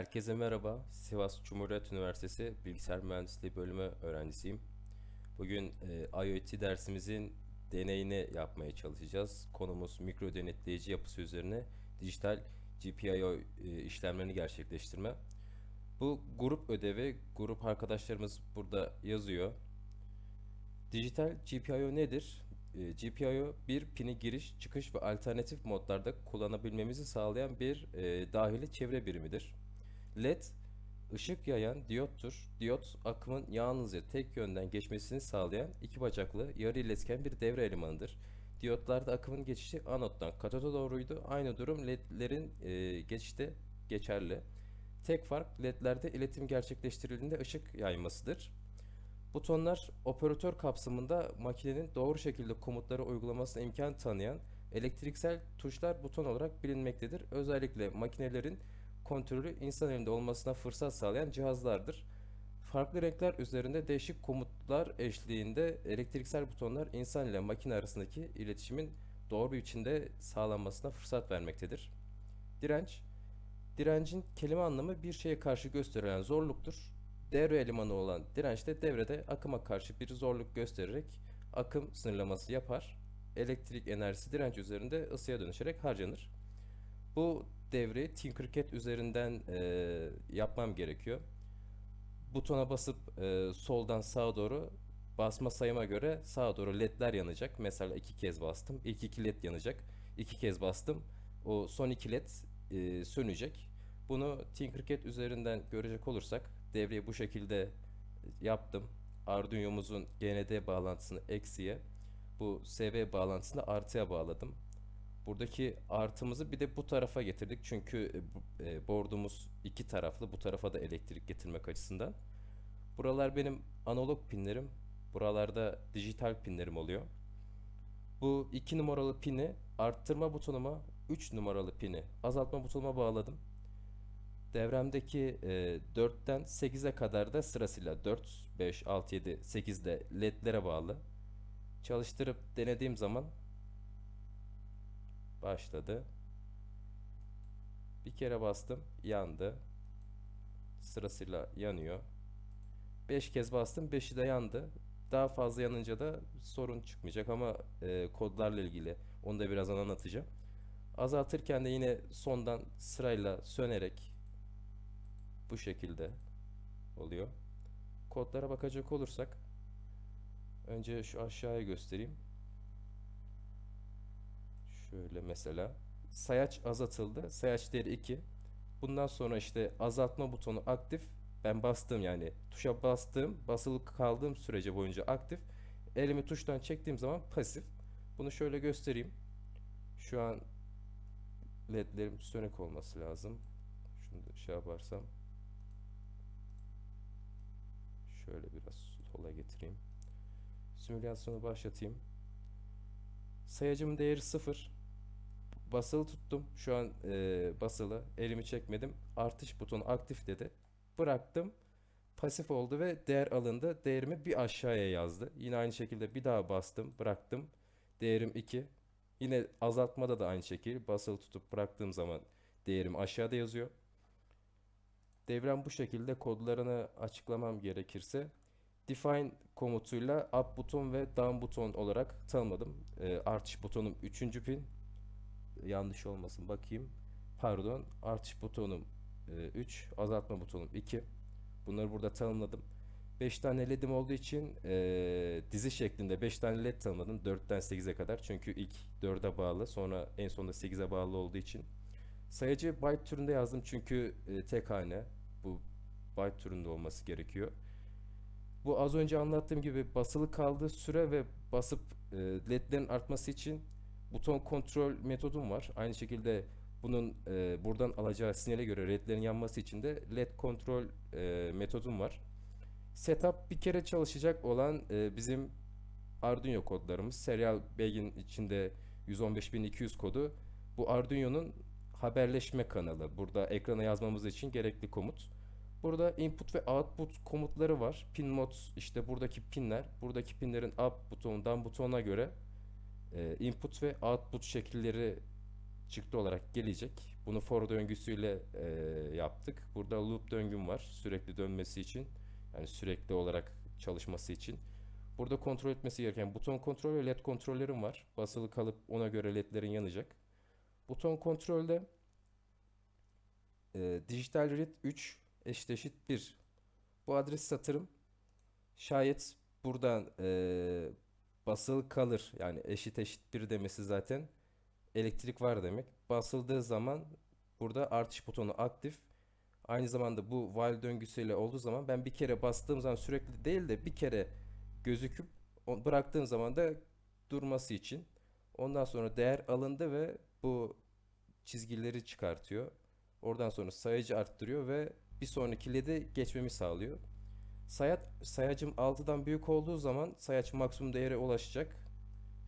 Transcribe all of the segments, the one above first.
Herkese merhaba. Sivas Cumhuriyet Üniversitesi Bilgisayar Mühendisliği bölümü öğrencisiyim. Bugün e, IoT dersimizin deneyini yapmaya çalışacağız. Konumuz mikro denetleyici yapısı üzerine dijital GPIO e, işlemlerini gerçekleştirme. Bu grup ödevi, grup arkadaşlarımız burada yazıyor. Dijital GPIO nedir? E, GPIO bir pini giriş, çıkış ve alternatif modlarda kullanabilmemizi sağlayan bir e, dahili çevre birimidir. LED ışık yayan diyottur. Diyot akımın yalnızca tek yönden geçmesini sağlayan iki bacaklı yarı iletken bir devre elemanıdır. Diyotlarda akımın geçişi anottan katoda doğruydu. Aynı durum ledlerin e, geçişte geçerli. Tek fark ledlerde iletim gerçekleştirildiğinde ışık yaymasıdır. Butonlar operatör kapsamında makinenin doğru şekilde komutları uygulamasına imkan tanıyan elektriksel tuşlar buton olarak bilinmektedir. Özellikle makinelerin kontrolü insan elinde olmasına fırsat sağlayan cihazlardır. Farklı renkler üzerinde değişik komutlar eşliğinde elektriksel butonlar insan ile makine arasındaki iletişimin doğru bir biçimde sağlanmasına fırsat vermektedir. Direnç Direncin kelime anlamı bir şeye karşı gösterilen zorluktur. Devre elemanı olan direnç de devrede akıma karşı bir zorluk göstererek akım sınırlaması yapar. Elektrik enerjisi direnç üzerinde ısıya dönüşerek harcanır. Bu devreyi Tinkercad üzerinden e, yapmam gerekiyor. Butona basıp e, soldan sağa doğru basma sayıma göre sağa doğru ledler yanacak. Mesela iki kez bastım. İlk iki led yanacak. İki kez bastım. O son iki led e, sönecek. Bunu Tinkercad üzerinden görecek olursak devreyi bu şekilde yaptım. Arduino'muzun GND bağlantısını eksiye, bu SV bağlantısını artıya bağladım. Buradaki artımızı bir de bu tarafa getirdik. Çünkü e, e, board'umuz iki taraflı. Bu tarafa da elektrik getirmek açısından. Buralar benim analog pinlerim. Buralarda dijital pinlerim oluyor. Bu iki numaralı pini arttırma butonuma 3 numaralı pini azaltma butonuma bağladım. Devremdeki e, 4'ten 8'e kadar da sırasıyla 4, 5, 6, 7, 8'de ledlere bağlı. Çalıştırıp denediğim zaman başladı. Bir kere bastım, yandı. Sırasıyla yanıyor. 5 kez bastım, 5'i de yandı. Daha fazla yanınca da sorun çıkmayacak ama e, kodlarla ilgili onu da birazdan anlatacağım. Azaltırken de yine sondan sırayla sönerek bu şekilde oluyor. Kodlara bakacak olursak önce şu aşağıya göstereyim. Şöyle mesela sayaç azaltıldı. Sayaç değeri 2. Bundan sonra işte azaltma butonu aktif. Ben bastım yani tuşa bastığım, basılı kaldığım sürece boyunca aktif. Elimi tuştan çektiğim zaman pasif. Bunu şöyle göstereyim. Şu an ledlerim sönük olması lazım. Şunu da şey yaparsam. Şöyle biraz sola getireyim. Simülasyonu başlatayım. Sayacımın değeri 0. Basılı tuttum. Şu an e, basılı. Elimi çekmedim. Artış butonu aktif dedi. Bıraktım. Pasif oldu ve değer alındı. Değerimi bir aşağıya yazdı. Yine aynı şekilde bir daha bastım. Bıraktım. Değerim 2. Yine azaltmada da aynı şekilde basılı tutup bıraktığım zaman değerim aşağıda yazıyor. Devrem bu şekilde kodlarını açıklamam gerekirse define komutuyla up buton ve down buton olarak tanımladım. Ee, artış butonum 3. pin. Yanlış olmasın bakayım. Pardon. Artış butonum 3, azaltma butonum 2. Bunları burada tanımladım. 5 tane led'im olduğu için e, dizi şeklinde 5 tane led tanımladım. 4'ten 8'e kadar. Çünkü ilk 4'e bağlı, sonra en sonunda 8'e bağlı olduğu için. Sayacı byte türünde yazdım çünkü e, tek hane. Bu byte türünde olması gerekiyor. Bu az önce anlattığım gibi basılı kaldığı süre ve basıp e, ledlerin artması için buton kontrol metodum var. Aynı şekilde bunun e, buradan alacağı sinyale göre ledlerin yanması için de led kontrol e, metodum var. Setup bir kere çalışacak olan e, bizim Arduino kodlarımız. Serial Begin içinde 115200 kodu. Bu Arduino'nun haberleşme kanalı. Burada ekrana yazmamız için gerekli komut. Burada input ve output komutları var. Pin mod işte buradaki pinler. Buradaki pinlerin up butonundan butona göre e, input ve output şekilleri çıktı olarak gelecek. Bunu for döngüsüyle e, yaptık. Burada loop döngüm var sürekli dönmesi için. Yani sürekli olarak çalışması için. Burada kontrol etmesi gereken buton kontrol ve led kontrollerim var. Basılı kalıp ona göre ledlerin yanacak. Buton kontrolde e, dijital read 3 eşit eşit 1. Bu adres satırım şayet buradan e, basılı kalır yani eşit eşit 1 demesi zaten elektrik var demek. Basıldığı zaman burada artış butonu aktif. Aynı zamanda bu while döngüsüyle olduğu zaman ben bir kere bastığım zaman sürekli değil de bir kere gözüküp bıraktığım zaman da durması için. Ondan sonra değer alındı ve bu çizgileri çıkartıyor. Oradan sonra sayacı arttırıyor ve bir sonraki LED'e geçmemi sağlıyor. Sayat, sayacım 6'dan büyük olduğu zaman sayaç maksimum değere ulaşacak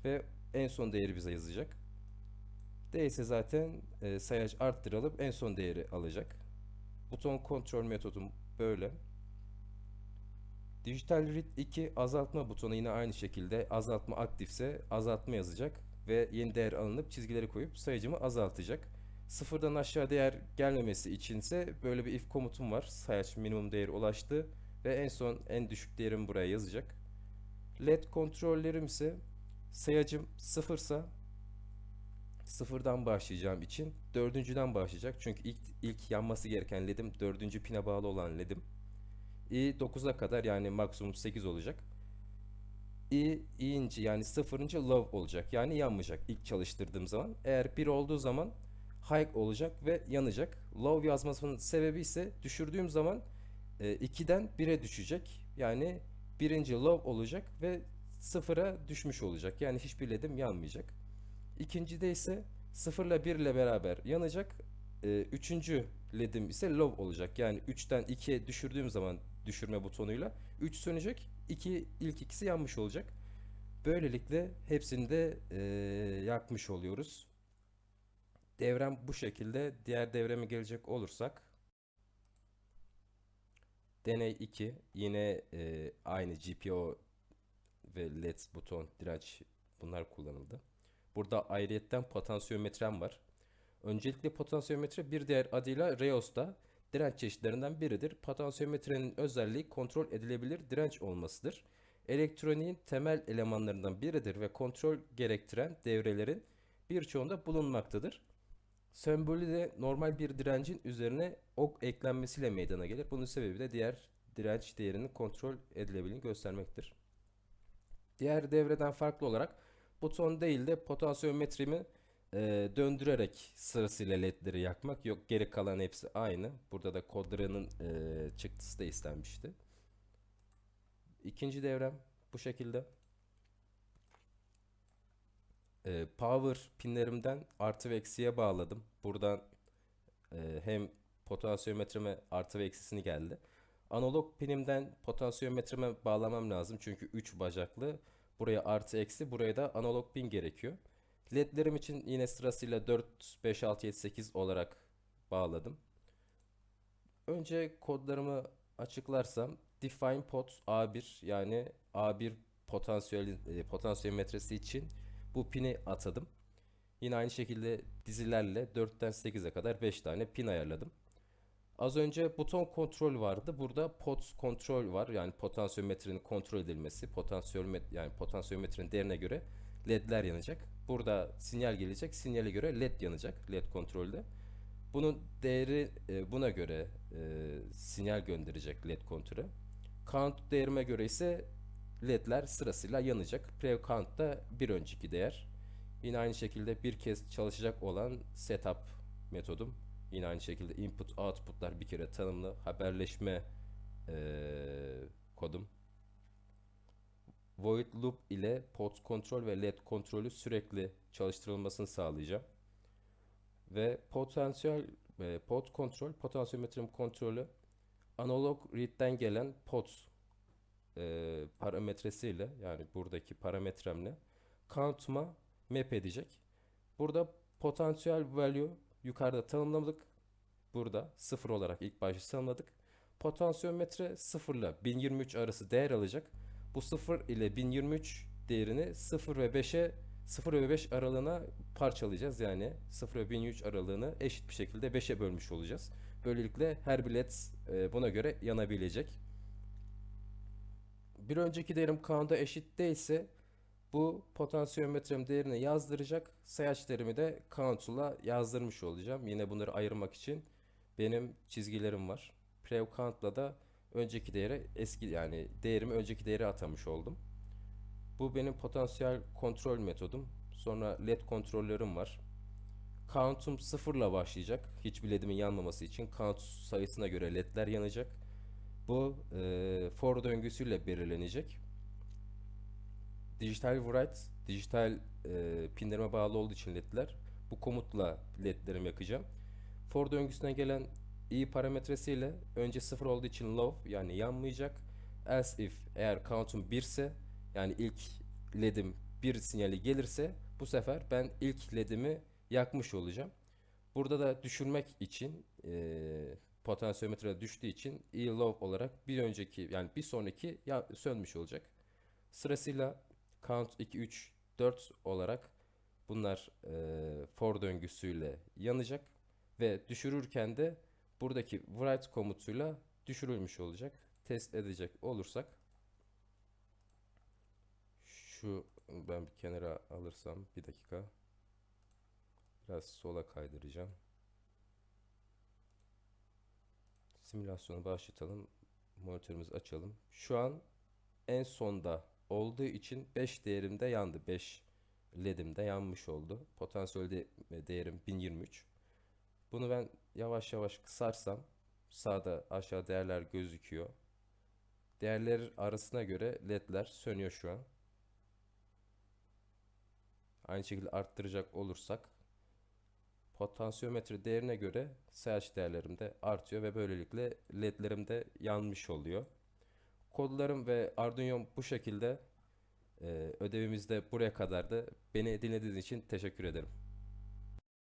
ve en son değeri bize yazacak. Değilse zaten e, sayaç arttırılıp en son değeri alacak. Buton kontrol metodum böyle. Dijital Read 2 azaltma butonu yine aynı şekilde azaltma aktifse azaltma yazacak ve yeni değer alınıp çizgileri koyup sayacımı azaltacak. Sıfırdan aşağı değer gelmemesi içinse böyle bir if komutum var. Sayaç minimum değeri ulaştı ve en son en düşük değerimi buraya yazacak. LED kontrollerim ise sayacım sıfırsa sıfırdan başlayacağım için dördüncüden başlayacak. Çünkü ilk, ilk yanması gereken ledim dördüncü pine bağlı olan ledim. i 9'a kadar yani maksimum 8 olacak. i i'inci yani sıfırıncı low olacak. Yani yanmayacak ilk çalıştırdığım zaman. Eğer 1 olduğu zaman high olacak ve yanacak. Low yazmasının sebebi ise düşürdüğüm zaman 2'den 1'e düşecek. Yani birinci low olacak ve sıfıra düşmüş olacak. Yani hiçbir ledim yanmayacak. İkincide ise 0 ile 1 ile beraber yanacak. Ee, üçüncü ledim ise low olacak. Yani 3'ten 2'ye düşürdüğüm zaman düşürme butonuyla 3 sönecek. 2 ilk ikisi yanmış olacak. Böylelikle hepsini de ee, yakmış oluyoruz. Devrem bu şekilde. Diğer devreme gelecek olursak Deney 2 yine ee, aynı GPO ve LED buton direnç bunlar kullanıldı. Burada ayrıyetten potansiyometrem var. Öncelikle potansiyometre bir diğer adıyla Reos'ta direnç çeşitlerinden biridir. Potansiyometrenin özelliği kontrol edilebilir direnç olmasıdır. Elektroniğin temel elemanlarından biridir ve kontrol gerektiren devrelerin birçoğunda bulunmaktadır. Sembolü de normal bir direncin üzerine ok eklenmesiyle meydana gelir. Bunun sebebi de diğer direnç değerinin kontrol edilebildiğini göstermektir. Diğer devreden farklı olarak buton değil de potansiyometremi e, döndürerek sırasıyla ledleri yakmak yok geri kalan hepsi aynı. Burada da kodlarının e, çıktısı da istenmişti. İkinci devrem bu şekilde. E, power pinlerimden artı ve eksiye bağladım. Buradan e, hem potansiyometreme artı ve eksisini geldi. Analog pinimden potansiyometreme bağlamam lazım çünkü 3 bacaklı. Buraya artı eksi, buraya da analog pin gerekiyor. LED'lerim için yine sırasıyla 4, 5, 6, 7, 8 olarak bağladım. Önce kodlarımı açıklarsam define pot A1 yani A1 potansiyel e, potansiyometresi için bu pini atadım. Yine aynı şekilde dizilerle 4'ten 8'e kadar 5 tane pin ayarladım. Az önce buton kontrol vardı. Burada pot kontrol var. Yani potansiyometrenin kontrol edilmesi. Potansiyometre yani potansiyometrenin değerine göre ledler yanacak. Burada sinyal gelecek. Sinyale göre led yanacak. Led kontrolde. Bunun değeri e, buna göre e, sinyal gönderecek led kontrolü. Count değerime göre ise ledler sırasıyla yanacak. Pre count da bir önceki değer. Yine aynı şekilde bir kez çalışacak olan setup metodum. Yine aynı şekilde input output'lar bir kere tanımlı haberleşme eee, kodum. Void loop ile pot kontrol ve led kontrolü sürekli çalıştırılmasını sağlayacağım. Ve potansiyel e, pot kontrol, potansiyometrim kontrolü analog read'den gelen pot e, parametresiyle yani buradaki parametremle count'uma map edecek. Burada potansiyel value yukarıda tanımladık. Burada sıfır olarak ilk başta tanımladık. Potansiyometre 0 ile 1023 arası değer alacak. Bu 0 ile 1023 değerini 0 ve 5'e 0 ve 5 aralığına parçalayacağız. Yani 0 ve 1003 aralığını eşit bir şekilde 5'e bölmüş olacağız. Böylelikle her bir led e, buna göre yanabilecek. Bir önceki değerim count'a eşit değilse bu potansiyometrem değerini yazdıracak. Sayaç değerimi de count'la yazdırmış olacağım. Yine bunları ayırmak için benim çizgilerim var. Prev count'la da önceki değere eski yani değerimi önceki değere atamış oldum. Bu benim potansiyel kontrol metodum. Sonra led kontrollerim var. Count'um sıfırla başlayacak. Hiçbir ledimin yanmaması için count sayısına göre ledler yanacak. Bu e, for döngüsüyle belirlenecek. Dijital write, dijital e, pinlerime bağlı olduğu için ledler. Bu komutla ledlerimi yakacağım. For döngüsüne gelen i parametresiyle önce sıfır olduğu için low yani yanmayacak. Else if eğer count'um 1 ise yani ilk ledim bir sinyali gelirse bu sefer ben ilk ledimi yakmış olacağım. Burada da düşürmek için e, potansiyometre düştüğü için i low olarak bir önceki yani bir sonraki ya, sönmüş olacak. Sırasıyla count 2 3 4 olarak bunlar e, for döngüsüyle yanacak ve düşürürken de buradaki write komutuyla düşürülmüş olacak. Test edecek olursak şu ben bir kenara alırsam bir dakika biraz sola kaydıracağım. Simülasyonu başlatalım. Monitörümüzü açalım. Şu an en sonda olduğu için 5 değerimde yandı. 5 ledim de yanmış oldu. Potansiyel de- değerim 1023. Bunu ben yavaş yavaş kısarsam sağda aşağı değerler gözüküyor. Değerler arasına göre ledler sönüyor şu an. Aynı şekilde arttıracak olursak potansiyometre değerine göre sayaç değerlerim de artıyor ve böylelikle ledlerim de yanmış oluyor. Kodlarım ve Arduino'm bu şekilde. Ee, ödevimiz de buraya kadardı. Beni dinlediğiniz için teşekkür ederim.